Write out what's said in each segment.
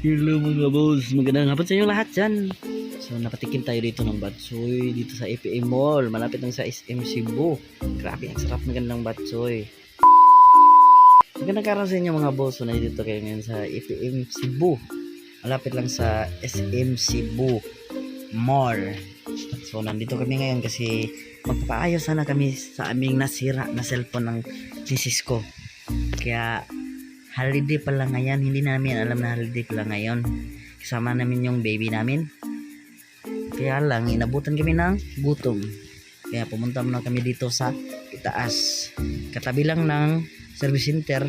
Hello mga boss, magandang hapon sa inyo lahat dyan. So napatikim tayo dito ng batsoy dito sa APA Mall, malapit lang sa SM Cebu. Grabe, ang sarap ng gandang batsoy. Magandang karoon sa inyo mga boss, so nandito kayo ngayon sa APM Cebu. Malapit lang sa SM Cebu Mall. So nandito kami ngayon kasi magpapaayos sana kami sa aming nasira na cellphone ng misis ko. Kaya holiday pala ngayon. Hindi namin alam na holiday pala ngayon. Kasama namin yung baby namin. Kaya lang, inabutan kami ng gutom. Kaya pumunta muna kami dito sa itaas. Katabi lang ng service center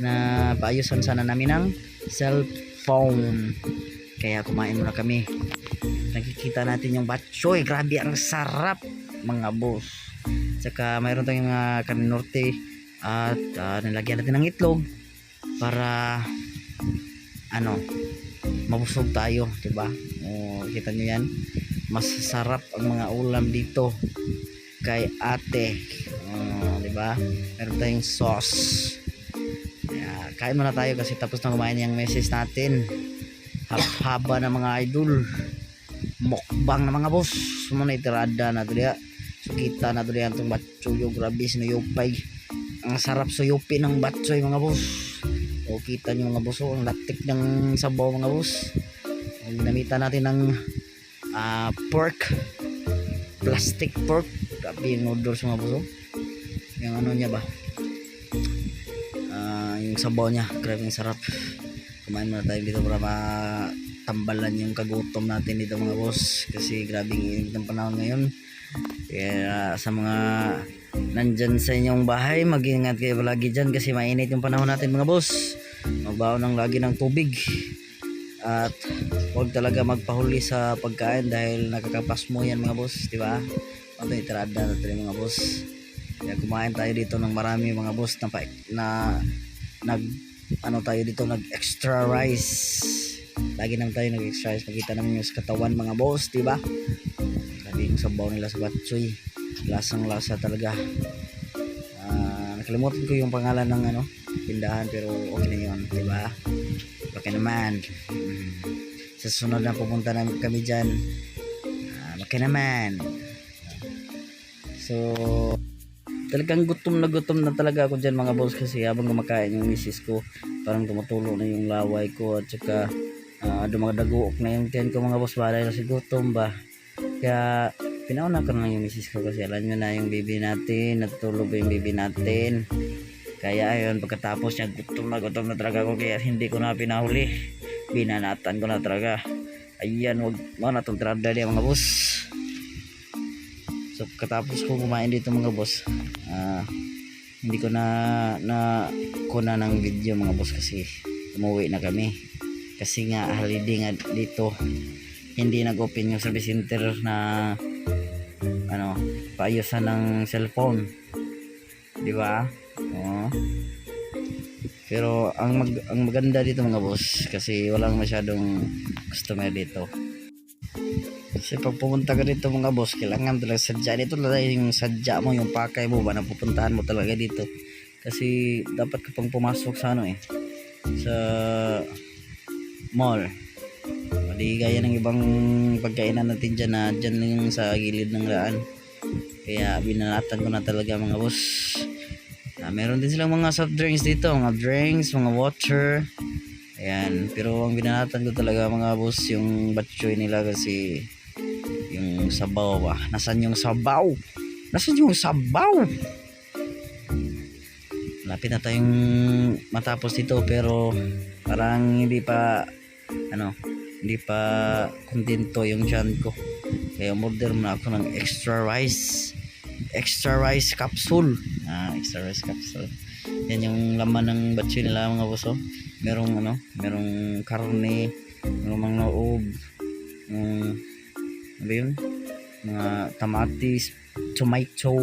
na paayusan sana namin ng cellphone. Kaya kumain muna kami. Nakikita natin yung batchoy. Grabe, ang sarap mga boss. Tsaka mayroon tayong mga kaninorte at ah, nilagyan natin ng itlog para ano mabusog tayo, 'di ba? O kita niyo 'yan. Masasarap ang mga ulam dito kay Ate. O, 'di ba? Meron tayong sauce. Kaya kain muna tayo kasi tapos na kumain yung message natin. Haba na mga idol. Mukbang na mga boss. Sumuna itirada na dito So kita na dito itong batsuyo. Grabe sinuyupay. Ang sarap suyupi ng batsoy mga boss. Kita nyo mga boss, oh, ang latik ng sabaw mga boss. Ginamitan natin ng ah, pork. Plastic pork. Grabe yung noodles mga boss. oh. Yung ano niya ba? Ah, yung sabaw niya. Grabe yung sarap. Kumain muna tayo dito para matambalan yung kagutom natin dito mga boss. Kasi grabe yung init ng panahon ngayon. Kaya sa mga nandyan sa inyong bahay, mag-ingat kayo palagi dyan kasi mainit yung panahon natin mga boss. Magbaon ng lagi ng tubig. At huwag talaga magpahuli sa pagkain dahil nakakapas mo yan mga boss, di ba? Ito itirada natin mga boss. Kaya kumain tayo dito ng marami mga boss na, na nag ano tayo dito nag extra rice. Lagi naman tayo nag extra rice. Makita naman yung sa katawan mga boss, di ba? Grabe yung sabaw nila sa batsoy lasang lasa talaga Ah, nakalimutan ko yung pangalan ng ano tindahan pero okay na yun di ba okay naman. Mm. sa sunod na pupunta na kami dyan ah, okay naman. So talagang gutom na gutom na talaga ako dyan mga boss kasi habang kumakain yung misis ko parang tumutulo na yung laway ko at saka uh, dumadaguok na yung tiyan ko mga boss. Balay na si gutom ba? Kaya pinauna ko na yung misis ko kasi alam nyo na yung baby natin natutulog pa yung baby natin kaya ayun pagkatapos niya gutom na gutom na talaga ako kaya hindi ko na pinahuli binanatan ko na talaga ayan wag mga natong trada diya mga boss so pagkatapos ko kumain dito mga boss ah hindi ko na na kuna ng video mga boss kasi umuwi na kami kasi nga holiday nga dito hindi nag-open yung service center na ano, paayusan ng cellphone. 'Di ba? Pero ang mag ang maganda dito mga boss kasi walang masyadong customer dito. Kasi pag pumunta ka dito mga boss, kailangan talaga sadya dito talaga yung sadya mo, yung pakay mo ba na pupuntahan mo talaga dito. Kasi dapat ka pang pumasok sa ano eh, sa mall. Hindi gaya ng ibang pagkainan natin dyan na dyan lang sa gilid ng daan. Kaya binalatan ko na talaga mga boss. Ah, meron din silang mga soft drinks dito, mga drinks, mga water. Ayan, pero ang binalatan ko talaga mga boss yung batchoy nila kasi yung sabaw ba. Nasaan yung sabaw? Nasaan yung sabaw? Lapit na tayong matapos dito pero parang hindi pa ano hindi pa kontento yung tiyan ko kaya order muna ako ng extra rice extra rice capsule. Ah extra rice capsule. Yan yung laman ng batsi nila mga boss oh. merong ano merong karne merong mga loob um, ano yun? Mga tamatis tomato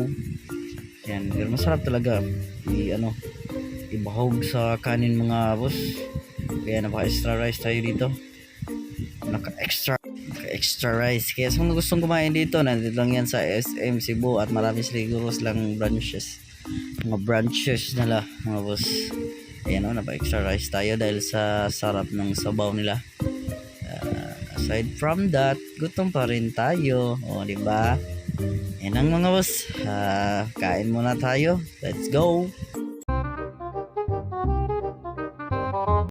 yan pero masarap talaga. I ano ibahog sa kanin mga boss. Kaya napaka extra rice tayo dito. Naka extra extra rice kaya mga gustong kumain dito nandito lang yan sa SM Cebu at marami siguro silang branches mga branches nila mga boss Ayan o, napa-extra rice tayo dahil sa sarap ng sabaw nila. Ah, aside from that, gutom pa rin tayo. O, di ba? Yan ang mga boss. Ah, kain muna tayo. Let's go!